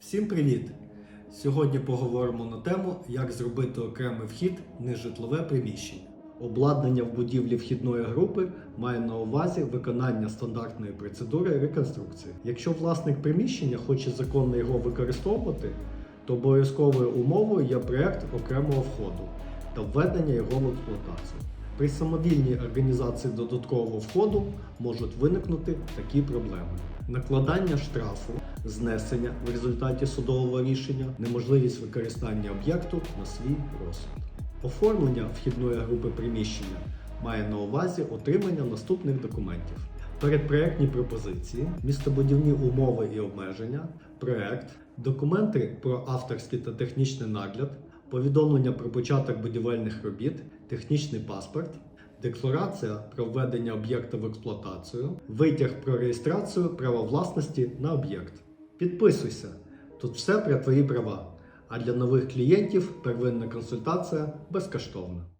Всім привіт! Сьогодні поговоримо на тему, як зробити окремий вхід в нежитлове приміщення. Обладнання в будівлі вхідної групи має на увазі виконання стандартної процедури реконструкції. Якщо власник приміщення хоче законно його використовувати, то обов'язковою умовою є проект окремого входу та введення його в експлуатацію. При самовільній організації додаткового входу можуть виникнути такі проблеми: накладання штрафу, знесення в результаті судового рішення, неможливість використання об'єкту на свій розсуд. Оформлення вхідної групи приміщення має на увазі отримання наступних документів: передпроектні пропозиції, містобудівні умови і обмеження, проект, документи про авторський та технічний нагляд, повідомлення про початок будівельних робіт, технічний паспорт, декларація про введення об'єкта в експлуатацію, витяг про реєстрацію права власності на об'єкт. Підписуйся, тут все про твої права. А для нових клієнтів первинна консультація безкоштовна.